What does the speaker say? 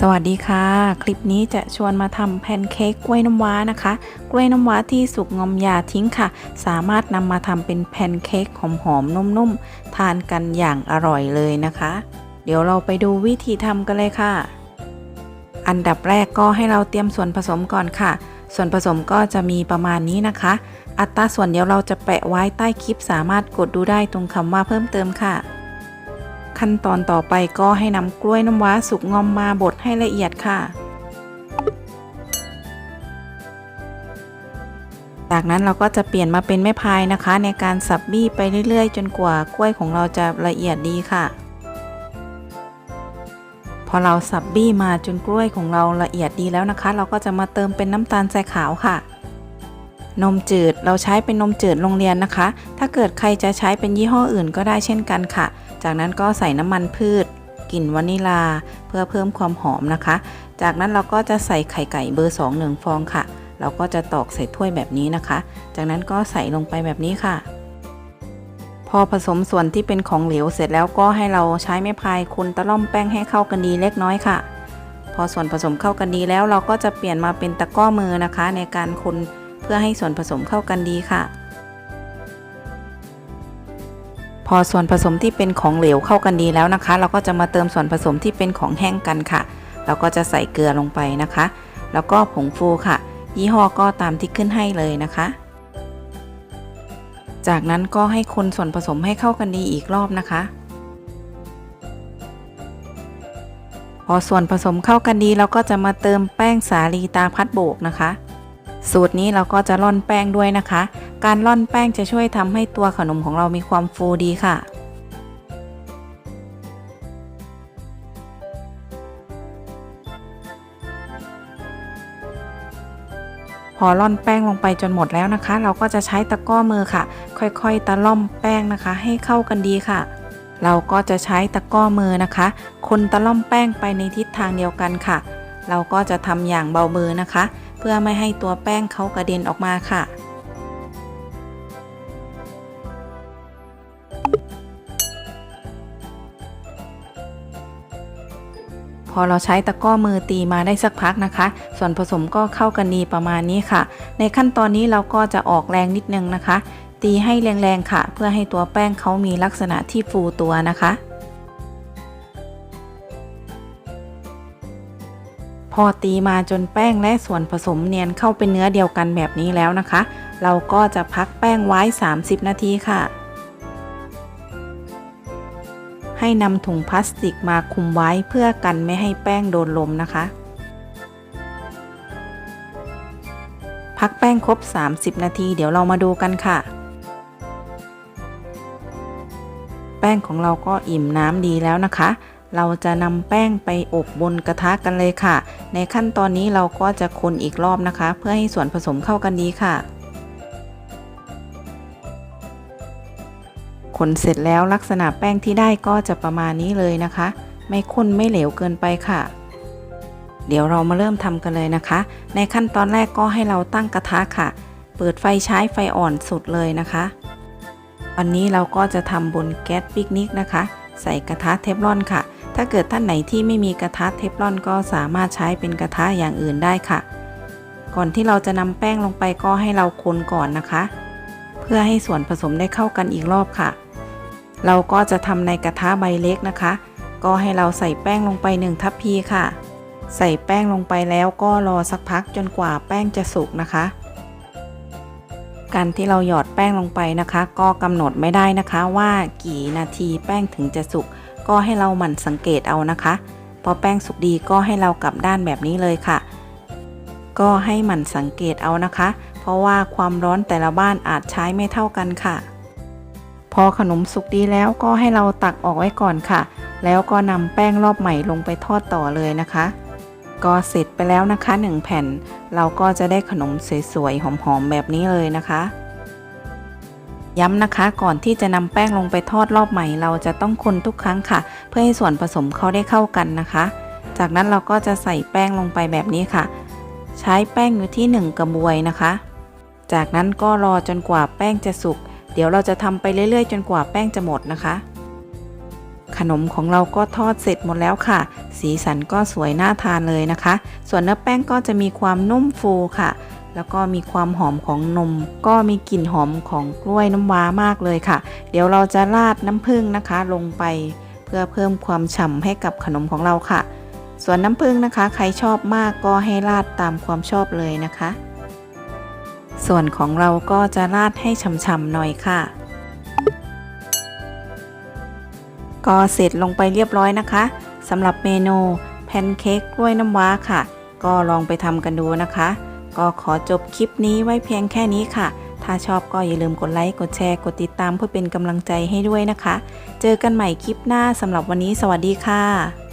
สวัสดีค่ะ คลิปนี้จะชวนมาทำแพนเค้กกล้วยน้ำว้านะคะ กล้วยน้ำว้าที่สุกงอมอยาทิ้งค่ะ สามารถนำมาทำเป็นแพนเค้กหอมๆนุ่มๆ ทานกันอย่างอร่อยเลยนะคะ เดี๋ยวเราไปดูวิธีทำกันเลยค่ะ อันดับแรกก็ให้เราเตรียมส่วนผสมก่อนค่ะ ส่วนผสมก็จะมีประมาณนี้นะคะ อัตราส่วนเดี๋ยวเราจะแปะไว้ใต้คลิปสามารถกดดูได้ตรงคำว่าเพิ่มเติมค่ะ ขั้นตอนต่อไปก็ให้นำกล้วยน้ำว้าสุกงอมมาบดให้ละเอียดค่ะ จากนั้นเราก็จะเปลี่ยนมาเป็นไม้พายนะคะ ในการสับบี้ไปเรื่อยๆ จนกว่ากล้วยของเราจะละเอียดดีค่ะ พอเราสับบี้มาจนกล้วยของเราละเอียดดีแล้วนะคะ เราก็จะมาเติมเป็นน้ำตาลทรายขาวค่ะนมจืดเราใช้เป็นนมจืดโรงเรียนนะคะ ถ้าเกิดใครจะใช้เป็นยี่ห้ออื่นก็ได้เช่นกันค่ะ จากนั้นก็ใส่น้ำมันพืชกลิ่นวานิลา เพื่อเพิ่มความหอมนะคะ จากนั้นเราก็จะใส่ไข่ไก่เบอร์2 1ฟองค่ะ เราก็จะตอกใส่ถ้วยแบบนี้นะคะ จากนั้นก็ใส่ลงไปแบบนี้ค่ะ พอผสมส่วนที่เป็นของเหลวเสร็จแล้วก็ให้เราใช้ไม้พายคนตะล่อมแป้งให้เข้ากันดีเล็กน้อยค่ะ พอส่วนผสมเข้ากันดีแล้วเราก็จะเปลี่ยนมาเป็นตะก้อมือนะคะ ในการคนเพื่อให้ส่วนผสมเข้ากันดีค่ะ พอส่วนผสมที่เป็นของเหลวเข้ากันดีแล้วนะคะ เราก็จะมาเติมส่วนผสมที่เป็นของแห้งกันค่ะ เราก็จะใส่เกลือลงไปนะคะ แล้วก็ผงฟูค่ะ ยี่ห้อก็ตามที่ขึ้นให้เลยนะคะ จากนั้นก็ให้คนส่วนผสมให้เข้ากันดีอีกรอบนะคะ พอส่วนผสมเข้ากันดีเราก็จะมาเติมแป้งสาลีตาพัดโบกนะคะ สูตรนี้เราก็จะร่อนแป้งด้วยนะคะ การร่อนแป้งจะช่วยทำให้ตัวขนมของเรามีความฟูดีค่ะพอร่อนแป้งลงไปจนหมดแล้วนะคะ เราก็จะใช้ตะก้อมือค่ะ ค่อยๆ ตะล่อมแป้งนะคะ ให้เข้ากันดีค่ะ เราก็จะใช้ตะก้อมือนะคะ คนตะล่อมแป้งไปในทิศทางเดียวกันค่ะ เราก็จะทำอย่างเบามือนะคะ เพื่อไม่ให้ตัวแป้งเขากระเด็นออกมาค่ะ พอเราใช้ตะก้อมือตีมาได้สักพักนะคะ ส่วนผสมก็เข้ากันดีประมาณนี้ค่ะ ในขั้นตอนนี้เราก็จะออกแรงนิดนึงนะคะ ตีให้แรงๆค่ะ เพื่อให้ตัวแป้งเขามีลักษณะที่ฟูตัวนะคะ พอตีมาจนแป้งและส่วนผสมเนียนเข้าเป็นเนื้อเดียวกันแบบนี้แล้วนะคะ เราก็จะพักแป้งไว้ 30 นาทีค่ะ ให้นำถุงพลาสติกมาคุมไว้เพื่อกันไม่ให้แป้งโดนลมนะคะ พักแป้งครบ 30 นาทีเดี๋ยวเรามาดูกันค่ะ แป้งของเราก็อิ่มน้ำดีแล้วนะคะ เราจะนำแป้งไปอบบนกระทะกันเลยค่ะ ในขั้นตอนนี้เราก็จะคนอีกรอบนะคะ เพื่อให้ส่วนผสมเข้ากันดีค่ะ คนเสร็จแล้วลักษณะแป้งที่ได้ก็จะประมาณนี้เลยนะคะ ไม่ข้นไม่เหลวเกินไปค่ะ เดี๋ยวเรามาเริ่มทำกันเลยนะคะ ในขั้นตอนแรกก็ให้เราตั้งกระทะค่ะ เปิดไฟใช้ไฟอ่อนสุดเลยนะคะวันนี้เราก็จะทำบนแก๊สปิกนิกนะคะ ใส่กระทะเทฟลอนค่ะ ถ้าเกิดท่านไหนที่ไม่มีกระทะเทฟลอนก็สามารถใช้เป็นกระทะอย่างอื่นได้ค่ะ ก่อนที่เราจะนำแป้งลงไปก็ให้เราคนก่อนนะคะ เพื่อให้ส่วนผสมได้เข้ากันอีกรอบค่ะ เราก็จะทำในกระทะใบเล็กนะคะ ก็ให้เราใส่แป้งลงไป1ทัพพีค่ะ ใส่แป้งลงไปแล้วก็รอสักพักจนกว่าแป้งจะสุกนะคะการที่เราหยอดแป้งลงไปนะคะ ก็กำหนดไม่ได้นะคะว่ากี่นาทีแป้งถึงจะสุก ก็ให้เราหมั่นสังเกตเอานะคะ พอแป้งสุกดีก็ให้เรากลับด้านแบบนี้เลยค่ะ ก็ให้หมั่นสังเกตเอานะคะ เพราะว่าความร้อนแต่ละบ้านอาจใช้ไม่เท่ากันค่ะ พอขนมสุกดีแล้วก็ให้เราตักออกไว้ก่อนค่ะ แล้วก็นำแป้งรอบใหม่ลงไปทอดต่อเลยนะคะ ก็เสร็จไปแล้วนะคะ 1 แผ่น เราก็จะได้ขนมสวยๆหอมๆแบบนี้เลยนะคะ ย้ำนะคะก่อนที่จะนำแป้งลงไปทอดรอบใหม่ เราจะต้องคนทุกครั้งค่ะ เพื่อให้ส่วนผสมเขาได้เข้ากันนะคะ จากนั้นเราก็จะใส่แป้งลงไปแบบนี้ค่ะ ใช้แป้งอยู่ที่ 1 กระบวยนะคะ จากนั้นก็รอจนกว่าแป้งจะสุก เดี๋ยวเราจะทำไปเรื่อยๆ จนกว่าแป้งจะหมดนะคะ ขนมของเราก็ทอดเสร็จหมดแล้วค่ะ สีสันก็สวยน่าทานเลยนะคะ ส่วนเนื้อแป้งก็จะมีความนุ่มฟูค่ะ แล้วก็มีความหอมของนม ก็มีกลิ่นหอมของกล้วยน้ำว้ามากเลยค่ะ เดี๋ยวเราจะราดน้ำผึ้งนะคะ ลงไปเพื่อเพิ่มความฉ่ำให้กับขนมของเราค่ะ ส่วนน้ำผึ้งนะคะ ใครชอบมากก็ให้ราดตามความชอบเลยนะคะ ส่วนของเราก็จะราดให้ฉ่ำๆหน่อยค่ะก็เสร็จลงไปเรียบร้อยนะคะสำหรับเมนูแพนเค้กกล้วยน้ำว้าค่ะ ก็ลองไปทำกันดูนะคะ ก็ขอจบคลิปนี้ไว้เพียงแค่นี้ค่ะ ถ้าชอบก็อย่าลืมกดไลค์ กดแชร์ กดติดตามเพื่อเป็นกำลังใจให้ด้วยนะคะ เจอกันใหม่คลิปหน้าสำหรับวันนี้สวัสดีค่ะ